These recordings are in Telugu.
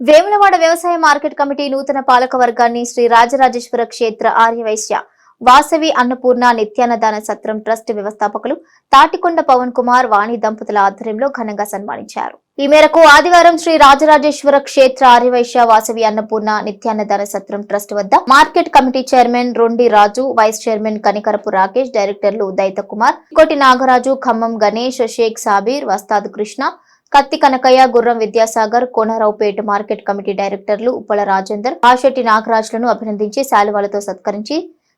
వేములవాడ వ్యవసాయ మార్కెట్ కమిటీ నూతన పాలక వర్గాన్ని శ్రీ రాజరాజేశ్వర క్షేత్ర ఆర్యవైశ్య వాసవి అన్నపూర్ణ నిత్యాన్నదాన సత్రం ట్రస్ట్ వ్యవస్థాపకులు తాటికొండ పవన్ కుమార్ వాణి దంపతుల ఆధ్వర్యంలో ఘనంగా సన్మానించారు. ఈ మేరకు ఆదివారం శ్రీ రాజరాజేశ్వర క్షేత్ర ఆర్యవైశ్య వాసవి అన్నపూర్ణ నిత్యాన్నదాన సత్రం ట్రస్ట్ వద్ద market committee chairman Rondi Raju vice chairman Kanikarapu Rakesh డైరెక్టర్లు దైత కుమార్ కోటి నాగరాజు ఖమ్మం గణేష్ షేక్ సాబీర్ వస్తాద్ కృష్ణ కత్తి కనకయ్య గుర్రం విద్యాసాగర్ కోనరావుపేట మార్కెట్ కమిటీ డైరెక్టర్లు ఉప్పల రాజేందర్ ఆశెట్టి నాగరాజులను అభినందించి శాలువాలతో సత్కరించి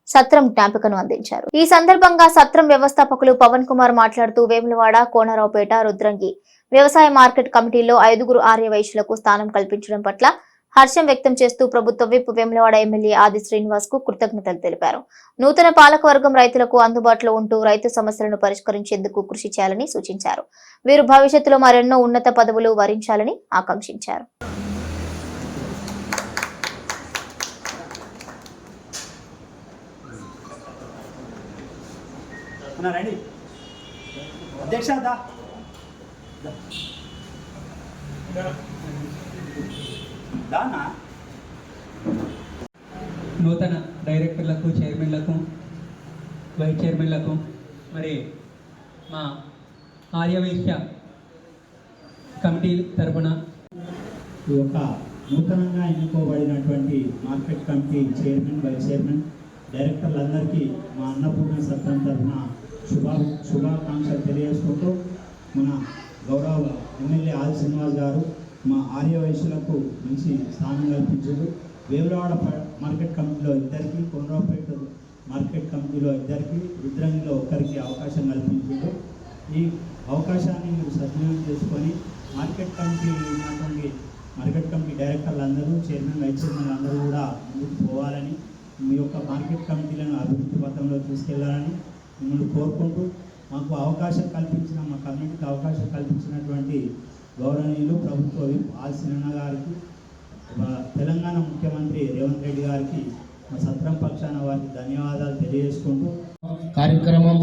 సత్రం జ్ఞాపికను అందించారు. ఈ సందర్భంగా సత్రం వ్యవస్థాపకులు పవన్ కుమార్ మాట్లాడుతూ వేములవాడ కోనరావుపేట రుద్రంగి వ్యవసాయ మార్కెట్ కమిటీలో ఐదుగురు ఆర్య వైశ్యులకు స్థానం కల్పించడం పట్ల హర్షం వ్యక్తం చేస్తూ ప్రభుత్వ విప్ వేములవాడ ఎమ్మెల్యే ఆది శ్రీనివాస్కు కృతజ్ఞతలు తెలిపారు. నూతన పాలకవర్గం రైతులకు అందుబాటులో ఉంటూ రైతు సమస్యలను పరిష్కరించేందుకు కృషి చేయాలని సూచించారు. వీరు భవిష్యత్తులో మరెన్నో ఉన్నత పదవులు వరించాలని ఆకాంక్షించారు. అధ్యక్ష దానా? నూతన డైరెక్టర్లకు చైర్మన్లకు వైస్ చైర్మన్లకు మరి మా ఆర్యవైశ్య కమిటీ తరపున ఈ యొక్క నూతనంగా ఎన్నుకోబడినటువంటి market committee chairman vice chairman డైరెక్టర్లందరికీ మా అన్నపూర్ణ సత్రం తరఫున శుభా శుభాకాంక్షలు తెలియజేసుకుంటూ మన గౌరవ ఎమ్మెల్యే ఆది శ్రీనివాస్ గారు మా ఆర్య వయసులకు మంచి స్థానం కల్పించారు. వేములవాడ మార్కెట్ కమిటీలో ఇద్దరికి కొండ్రావుపేట మార్కెట్ కమిటీలో ఇద్దరికి రుద్రంగిలో ఒకరికి అవకాశం కల్పించారు. ఈ అవకాశాన్ని మీరు సద్వినియోగం చేసుకొని మార్కెట్ కమిటీ ఉన్నటువంటి మార్కెట్ కమిటీ డైరెక్టర్లు అందరూ చైర్మన్ వైస్ చైర్మన్ అందరూ కూడా ముందుకు పోవాలని మీ యొక్క మార్కెట్ కమిటీలను అభివృద్ధి పథంలో తీసుకెళ్ళాలని మిమ్మల్ని కోరుకుంటూ మాకు అవకాశం కల్పించిన మా కమ్యూనిటీకి అవకాశం కల్పించినటువంటి గౌరవనీయులు ప్రభుత్వ విప్ ఆల్సినన్న గారికి మా తెలంగాణ ముఖ్యమంత్రి రేవంత్ రెడ్డి గారికి మా సత్రం పక్షాన వారికి ధన్యవాదాలు తెలియజేసుకుంటూ కార్యక్రమం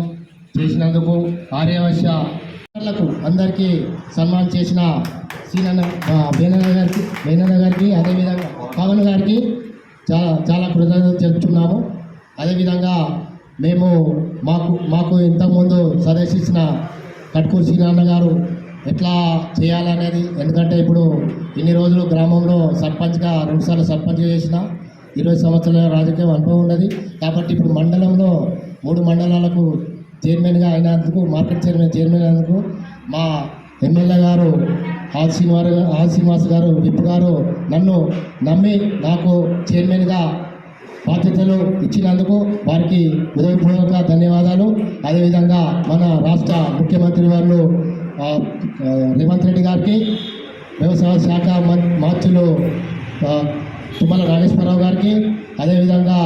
చేసినందుకు ఆర్యవశ్యలకు అందరికీ సన్మానం చేసిన సీనన్న బేనన్న గారికి బేనన్న గారికి అదేవిధంగా పవన్ గారికి చాలా చాలా కృతజ్ఞతలు చెబుతున్నాము అదేవిధంగా మేము మాకు మాకు ఇంతకుముందు సదర్శించిన కట్కూరు సీనన్న గారు ఎట్లా చేయాలనేది? ఎందుకంటే ఇప్పుడు ఇన్ని రోజులు గ్రామంలో సర్పంచ్గా రెండుసార్లు సర్పంచ్ చేసిన ఇరవై సంవత్సరాల రాజకీయం అనుభవం ఉన్నది. కాబట్టి ఇప్పుడు మండలంలో మూడు మండలాలకు చైర్మన్గా అయినందుకు మార్కెట్ చైర్మన్ చైర్మన్ అయినందుకు మా ఎమ్మెల్యే గారు ఆర్ శ్రీనివారు ఆర్ శ్రీనివాస్ గారు విప్ గారు నన్ను నమ్మి నాకు చైర్మన్గా బాధ్యతలు ఇచ్చినందుకు వారికి హృదయపూర్వక ధన్యవాదాలు. అదేవిధంగా మన రాష్ట్ర ముఖ్యమంత్రి వారు రేవంత్ రెడ్డి గారికి వ్యవసాయ శాఖ మం మంత్రులు తుమ్మల నాగేశ్వరరావు గారికి అదేవిధంగా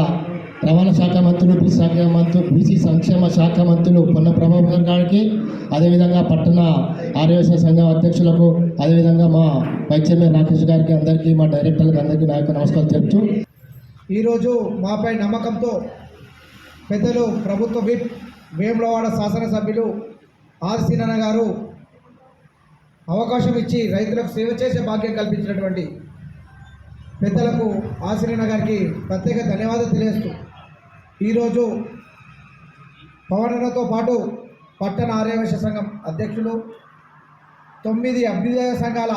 రవాణా శాఖ మంత్రులు బీసీ శాఖ మంత్రులు బీసీ సంక్షేమ శాఖ మంత్రులు పొన్న ప్రభాకర్ గారికి అదేవిధంగా పట్టణ ఆర్యవైశ్య సంఘం అధ్యక్షులకు అదేవిధంగా మా వైస్ చైర్మన్ రాకేష్ గారికి అందరికీ మా డైరెక్టర్లకు అందరికీ నా యొక్క నమస్కారం తెలుపుతూ ఈరోజు మాపై నమ్మకంతో పెద్దలు ప్రభుత్వ విప్ వేములవాడ శాసనసభ్యులు ఆర్ సీనన్న గారు అవకాశం ఇచ్చి రైతులకు సేవ చేసే భాగ్యం కల్పించినటువంటి పెద్దలకు ఆశ్రయణ గారికి ప్రత్యేక ధన్యవాదాలు తెలియజేస్తూ ఈరోజు పవనతో పాటు పట్టణ ఆర్యవేశ సంఘం అధ్యక్షులు తొమ్మిది అభ్యుదయ సంఘాల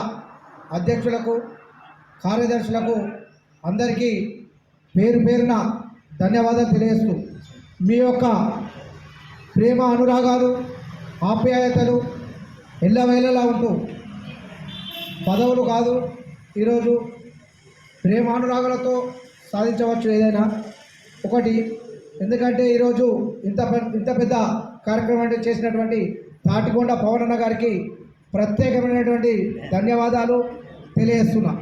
అధ్యక్షులకు కార్యదర్శులకు అందరికీ పేరు పేరున ధన్యవాదాలు తెలియజేస్తూ మీ యొక్క ప్రేమ అనురాగాలు ఆప్యాయతలు ఎల్లవేళలా ఉంటూ పదవులు కాదు ఈరోజు ప్రేమానురాగాలతో సాధించవచ్చు ఏదైనా. ఒకటి ఎందుకంటే ఈరోజు ఇంత ఇంత పెద్ద కార్యక్రమాన్ని చేసినటువంటి తాటికొండ పవనన్న గారికి ప్రత్యేకమైనటువంటి ధన్యవాదాలు తెలియజేస్తున్నా.